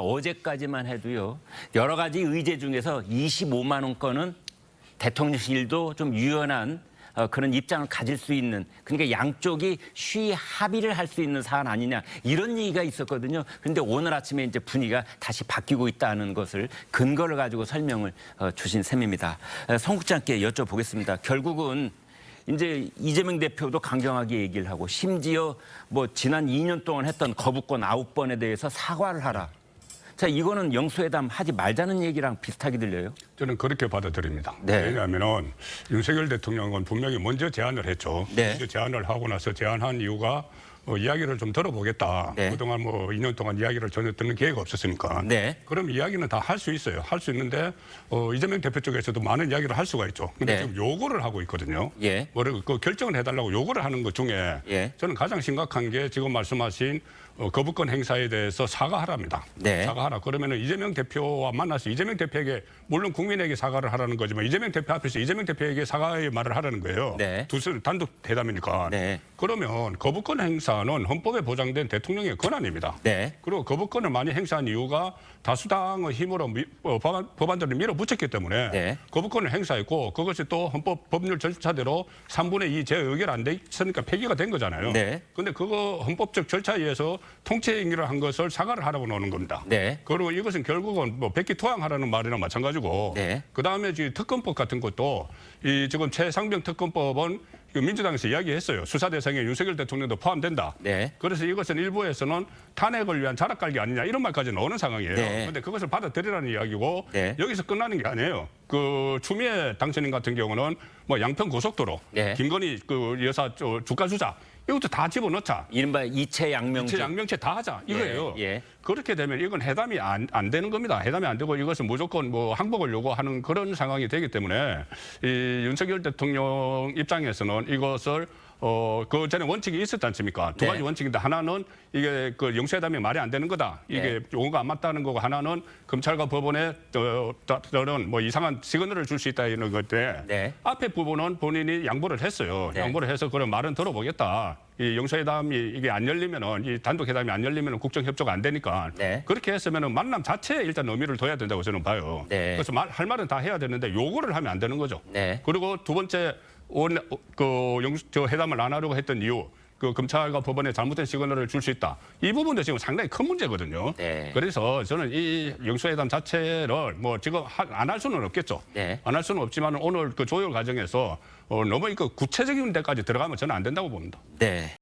어제까지만 해도요 여러 가지 의제 중에서 25만 원 건은 대통령실도 좀 유연한 어, 그런 입장을 가질 수 있는 그러니까 양쪽이 쉬 합의를 할 수 있는 사안 아니냐 이런 얘기가 있었거든요. 그런데 오늘 아침에 이제 분위기가 다시 바뀌고 있다는 것을 근거를 가지고 설명을 어, 주신 셈입니다. 어, 성 국장께 여쭤보겠습니다. 결국은 이제 이재명 대표도 강경하게 얘기를 하고 심지어 뭐 지난 2년 동안 했던 거부권 아홉 번에 대해서 사과를 하라. 자 이거는 영수회담 하지 말자는 얘기랑 비슷하게 들려요. 저는 그렇게 받아들입니다. 네. 왜냐하면 윤석열 대통령은 분명히 먼저 제안을 했죠. 네. 먼저 제안을 하고 나서 제안한 이유가 어, 이야기를 좀 들어보겠다. 네. 그동안 뭐 2년 동안 이야기를 전혀 듣는 기회가 없었으니까. 네. 그럼 이야기는 다 할 수 있어요. 할 수 있는데 어, 이재명 대표 쪽에서도 많은 이야기를 할 수가 있죠. 근데 네. 지금 요구를 하고 있거든요. 예. 뭐를 그 결정을 해달라고 요구를 하는 것 중에 예. 저는 가장 심각한 게 지금 말씀하신 어, 거부권 행사에 대해서 사과하랍니다. 네. 사과하라. 그러면은 이재명 대표와 만나서 이재명 대표에게 물론 국민 에게 사과를 하라는 거지만 이재명 대표 앞에서 이재명 대표에게 사과의 말을 하라는 거예요. 네. 두술 단독 대담이니까. 네. 그러면 거부권 행사는 헌법에 보장된 대통령의 권한입니다. 네. 그리고 거부권을 많이 행사한 이유가 다수당의 힘으로 미- 어, 법안, 법안들을 밀어붙였기 때문에 네. 거부권을 행사했고 그것이 또 헌법 법률 절차대로 3분의 2 재의결 안 돼 있으니까 폐기가 된 거잖아요. 네. 근데 그거 헌법적 절차에 의해서 통치 행위를 한 것을 사과를 하라고 나오는 겁니다. 네. 그리고 이것은 결국은 뭐 백기 투항하라는 말이나 마찬가지고 네. 그다음에 지금 특검법 같은 것도 이 지금 최상병 특검법은 그 민주당에서 이야기했어요. 수사 대상에 윤석열 대통령도 포함된다. 네. 그래서 이것은 일부에서는 탄핵을 위한 자락갈기 아니냐 이런 말까지 나오는 상황이에요. 네. 그런데 그것을 받아들이라는 이야기고 네. 여기서 끝나는 게 아니에요. 그 추미애 당선인 같은 경우는 뭐 양평 고속도로, 네. 김건희 그 여사 저 주가 주자 이것도 다 집어넣자. 이른바 이체 양명제. 제 양명체 다 하자 이거예요. 예, 예. 그렇게 되면 이건 해담이 안, 안 되는 겁니다. 해담이 안 되고 이것은 무조건 뭐 항복을 요구하는 그런 상황이 되기 때문에 이 윤석열 대통령 입장에서는 이것을 어, 그 전에 원칙이 있었지 않습니까? 두 네. 가지 원칙인데 하나는 이게 그 영수회담이 말이 안 되는 거다. 이게 용어가 안 맞다는 거고 하나는 검찰과 법원에 어, 따른 뭐 이상한 시그널을 줄 수 있다 이런 건데 네. 앞에 부분은 본인이 양보를 했어요. 네. 양보를 해서 그런 말은 들어보겠다. 이 영수회담이 이게 안 열리면은 이 단독 회담이 안 열리면은 국정 협조가 안 되니까 네. 그렇게 했으면은 만남 자체에 일단 의미를 둬야 된다고 저는 봐요. 네. 그래서 말, 할 말은 다 해야 되는데 요구를 하면 안 되는 거죠. 네. 그리고 두 번째 원, 그 영수, 저 회담을 안 하려고 했던 이유. 그 검찰과 법원에 잘못된 시그널을 줄 수 있다. 이 부분도 지금 상당히 큰 문제거든요. 네. 그래서 저는 이 영수회담 자체를 뭐 지금 안 할 수는 없겠죠. 네. 안 할 수는 없지만 오늘 그 조율 과정에서 어, 너무 이거 구체적인 데까지 들어가면 저는 안 된다고 봅니다. 네.